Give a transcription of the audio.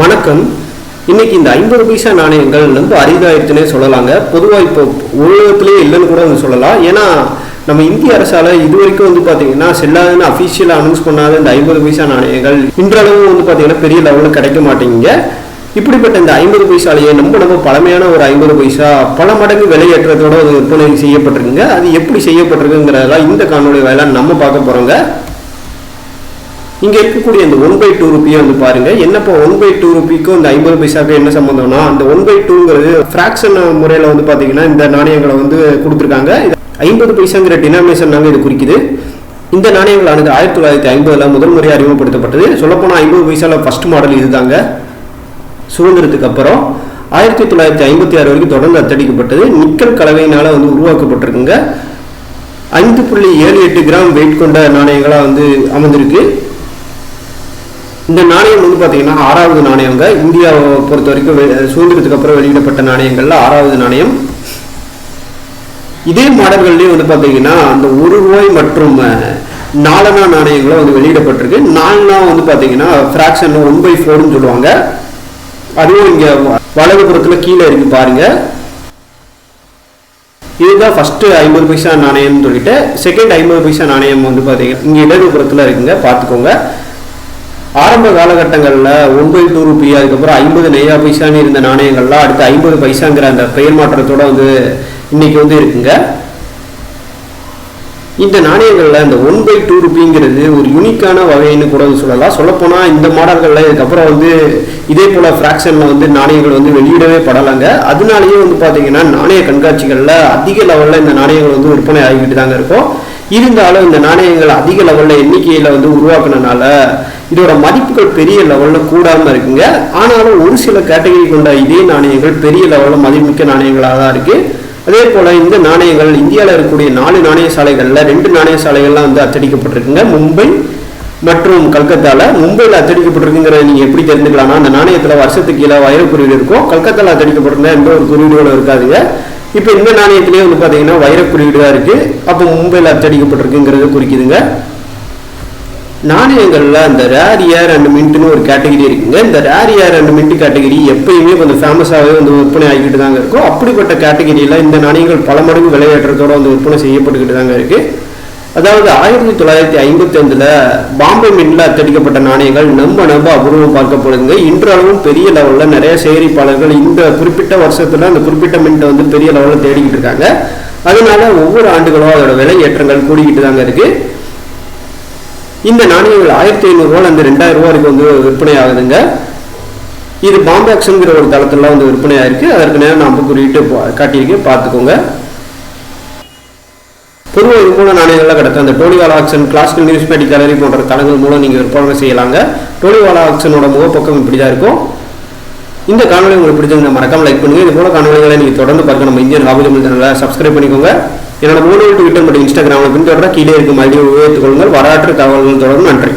வணக்கம். இன்னைக்கு இந்த ஐம்பது பைசா நாணயங்கள் ரொம்ப அரிதாயிடுச்சுன்னே சொல்லலாங்க. பொதுவாக இப்போ உலகத்திலேயே இல்லைன்னு கூட வந்து சொல்லலாம். ஏன்னா நம்ம இந்திய அரசால இது வரைக்கும் வந்து பார்த்தீங்கன்னா செல்லாதுன்னு அஃபிஷியலாக அனௌன்ஸ் பண்ணாத இந்த ஐம்பது பைசா நாணயங்கள் இன்றளவு வந்து பார்த்தீங்கன்னா பெரிய லெவலில் கிடைக்க மாட்டேங்குங்க இப்படிப்பட்ட இந்த ஐம்பது பைசாலேயே நம்ம ரொம்ப பழமையான ஒரு ஐம்பது பைசா பல மடங்கு விலையேற்றத்தோட விற்பனை செய்யப்பட்டிருக்குங்க. அது எப்படி செய்யப்பட்டிருக்குங்கிறதெல்லாம் இந்த காணொலி வேலை நம்ம பார்க்க போகிறோங்க இங்கே இருக்கக்கூடிய இந்த ஒன் பை டூ ருபியை வந்து பாருங்க. என்னப்போ ஒன் பை டூ ருபிக்கும் இந்த ஐம்பது பைசாவுக்கு என்ன சம்பந்தம்னா அந்த ஒன் பை டூங்கிறது ஃப்ராக்ஷன் முறையில் வந்து பார்த்தீங்கன்னா இந்த நாணயங்களை வந்து கொடுத்துருக்காங்க. ஐம்பது பைசாங்கிற டினாமினேஷன் நாங்கள் இது குறிக்குது. இந்த நாணயங்களானது ஆயிரத்தி தொள்ளாயிரத்தி ஐம்பதுல முதல் முறையாக அறிமுகப்படுத்தப்பட்டது. சொல்லப்போனால் ஐம்பது பைசால ஃபர்ஸ்ட் மாடல் இதுதாங்க. சுதந்திரத்துக்கு அப்புறம் ஆயிரத்தி தொள்ளாயிரத்தி ஐம்பத்தி ஆறு வரைக்கும் தொடர்ந்து அத்தடிக்கப்பட்டது. நிக்கல் கலவையினால வந்து உருவாக்கப்பட்டிருக்குங்க. ஐந்து புள்ளி ஏழு எட்டு கிராம் வெயிட் கொண்ட நாணயங்களாக வந்து அமைந்திருக்கு. இந்த நாணயம் வந்து பார்த்தீங்கன்னா ஆறாவது நாணயங்க. இந்தியாவை பொறுத்த வரைக்கும் வெ- சுதந்திரத்துக்கு அப்புறம் வெளியிடப்பட்ட நாணயங்கள்ல ஆறாவது நாணயம். இதே மாடல்கள்லயும் வந்து பார்த்தீங்கன்னா அந்த ஒரு ரூபாய் மற்றும் நாலனா நாணயங்களும் வந்து வெளியிடப்பட்டிருக்கு. நாலுனா வந்து பார்த்தீங்கன்னா ஃப்ராக்ஷன் ஒன் பை ஃபோர்னு சொல்லுவாங்க. அதுவும் இங்கே வலதுபுறத்தில் கீழே இருக்கு பாருங்க. இதுதான் ஃபர்ஸ்ட் ஐம்பது பைசா நாணயம்னு சொல்லிட்டு செகண்ட் ஐம்பது பைசா நாணயம் வந்து பார்த்தீங்கன்னா இங்கே இடதுபுறத்தில் இருக்குங்க. பார்த்துக்கோங்க ஆரம்ப காலகட்டங்களில் ஒன்பது டூ ருபி அதுக்கப்புறம் ஐம்பது நெய்யா பைசான்னு இருந்த நாணயங்கள்லாம் அடுத்து ஐம்பது பைசாங்கிற அந்த பெயர் மாற்றத்தோட வந்து இன்னைக்கு வந்து இருக்குங்க. இந்த நாணயங்களில் இந்த ஒன் பை டூ ருபிங்கிறது ஒரு யூனிக்கான வகைன்னு கூட சொல்லலாம். சொல்லப்போனால் இந்த மாடல்களில் இதுக்கப்புறம் வந்து இதே போல் ஃப்ராக்ஷனில் வந்து நாணயங்கள் வந்து வெளியிடவே படலைங்க. அதனாலேயே வந்து பார்த்தீங்கன்னா நாணய கண்காட்சிகளில் அதிக லெவலில் இந்த நாணயங்கள் வந்து விற்பனை ஆகிக்கிட்டு தாங்க இருக்கும். இருந்தாலும் இந்த நாணயங்கள் அதிக லெவலில் எண்ணிக்கையில் வந்து உருவாக்குனனால இதோட மதிப்புகள் பெரிய லெவலில் கூடாமல் இருக்குங்க. ஆனாலும் ஒரு சில கேட்டகரி கொண்ட இதே நாணயங்கள் பெரிய லெவலில் மதிப்புமிக்க நாணயங்களாக தான் இருக்குது அதே போல் இந்த நாணயங்கள் இந்தியாவில் இருக்கக்கூடிய நாலு நாணய சாலைகளில் ரெண்டு நாணய சாலைகள்லாம் வந்து அச்சடிக்கப்பட்டிருக்குங்க. மும்பை மற்றும் கல்கத்தாவில் மும்பையில் அச்சடிக்கப்பட்டிருக்குங்கிற நீங்கள் எப்படி தெரிஞ்சுக்கலாம்னா அந்த நாணயத்தில் வருஷத்துக்கு கீழே வைர குறியீடு இருக்கும். கல்கத்தாவில் அச்சடிக்கப்பட்டிருந்தா எந்த ஒரு குறியீடுகளும் இருக்காதுங்க. இப்போ இந்த நாணயத்திலே வந்து பார்த்தீங்கன்னா வைர குறியீடு தான் இருக்குது அப்போ மும்பையில் அச்சடிக்கப்பட்டிருக்குங்கிறத குறிக்குதுங்க. நாணயங்களில் அந்த ரேர் ஏர் அண்ட் மின்ட்னு ஒரு கேட்டகரி இருக்குங்க. இந்த rare error and mint category எப்பயுமே கொஞ்சம் ஃபேமஸாகவே வந்து விற்பனை ஆகிக்கிட்டு தாங்க இருக்கும். அப்படிப்பட்ட கேட்டகரியில் இந்த நாணயங்கள் பல மடங்கு விலையேற்றத்தோட வந்து விற்பனை செய்யப்பட்டுக்கிட்டு தாங்க இருக்குது அதாவது ஆயிரத்தி தொள்ளாயிரத்தி ஐம்பத்தஞ்சில் பாம்பே மின்னில் அத்தடிக்கப்பட்ட நாணயங்கள் நம்ம நம்ப அபூர்வம் பார்க்கப்படுதுங்க. இன்றளவும் பெரிய லெவலில் நிறைய சேகரிப்பாளர்கள் இந்த குறிப்பிட்ட வருஷத்தில் அந்த குறிப்பிட்ட மின்ட்டை வந்து பெரிய லெவலில் தேடிக்கிட்டு இருக்காங்க. அதனால ஒவ்வொரு ஆண்டுகளும் அதோட விலை ஏற்றங்கள் கூடிக்கிட்டு தாங்க இருக்குது இந்த நாணயங்கள் ஆயிரத்தி ஐநூறுரூவா அந்த ரெண்டாயிரம் ரூபா வரைக்கும் வந்து விற்பனை ஆகுதுங்க இது பாம்பாக்ஸ்ங்கிற ஒரு தளத்துலலாம் வந்து விற்பனை ஆயிருக்கு அதற்கு நேரம் நான் குறியிட்டு காட்டியிருக்கேன். பார்த்துக்கோங்க. பொதுவாக இது போல நாணயங்கள்லாம் கிடக்கும். அந்த Todywalla auction classical numismatic gallery போன்ற தளங்கள் மூலம் நீங்கள் விற்பனை செய்யலாங்க. டோலிவாலா ஆக்ஷனோட முகப்பக்கம் இப்படி தான் இருக்கும். இந்த காணொலி உங்களுக்கு பிடிச்சிருந்தா மறக்காம லைக் பண்ணுங்க. இது போல காணொலிகளை நீங்கள் தொடர்ந்து பார்க்க நம்ம இந்தியன் ஹாபி தமிழ் சேனலை சப்ஸ்கிரைப் பண்ணிக்கோங்க. என்னோட மூணு ட்விட்டர் மற்றும் இன்ஸ்டாகிராமில் பின்தொடர கீழே இருக்கும் மதியம் உபயோகித்துக் கொள்ளுங்கள். வரலாற்று தகவல்கள் தொடர்ந்து நன்றி.